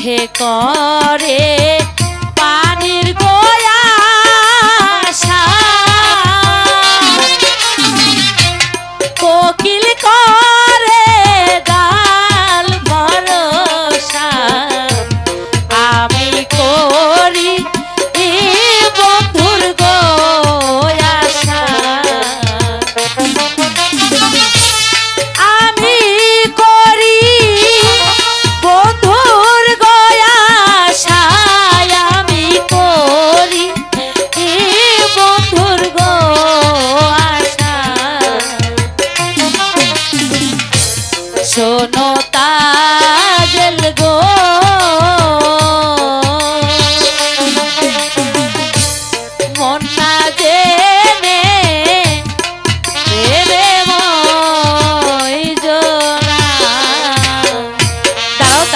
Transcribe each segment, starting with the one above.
মাছে করে পানির গোয়া কোকিল করে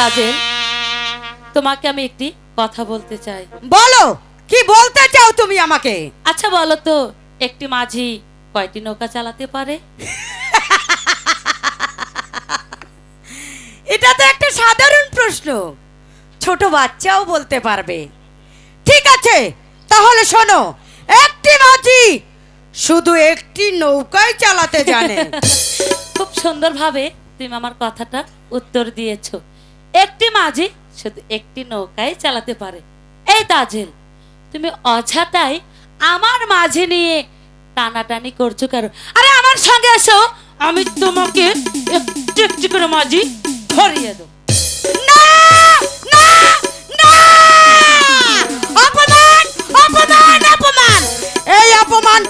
দাঁড়াও তোমাকে আমি একটি কথা বলতে চাই। বলো কি বলতে চাও তুমি আমাকে? আচ্ছা বলো তো একটি মাঝি কয়টি নৌকা চালাতে পারে? এটা তো একটা সাধারণ প্রশ্ন। ছোট বাচ্চাও বলতে পারবে। ঠিক আছে তাহলে শোনো একটি মাঝি শুধু একটি নৌকায় চালাতে জানে। খুব সুন্দরভাবে তুমি আমার কথাটা উত্তর দিয়েছ। একটি মাঝি শুধু একটি নৌকায় চালাতে পারে। এই তাজেল, তুমি অযথাই আমার মাঝে নিয়ে টানাটানি করছ কারও আরে আমার সঙ্গে এসো। আমি তোমাকে একটু একটু করে মাঝি ধরিয়ে দেবো। না! না! না! অপমান!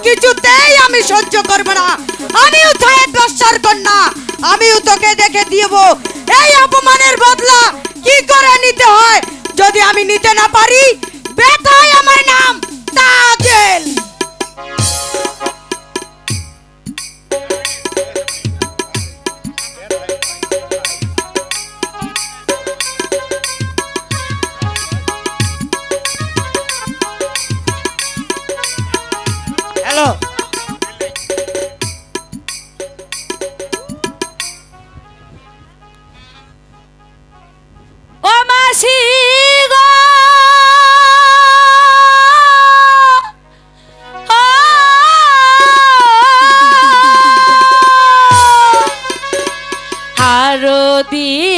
কিছুতেই আমি সহ্য করব না। আমিও ছায়ের দশার কন্যা আমিও তোকে দেখে দিব এই যদি আমি নিতে না sabia.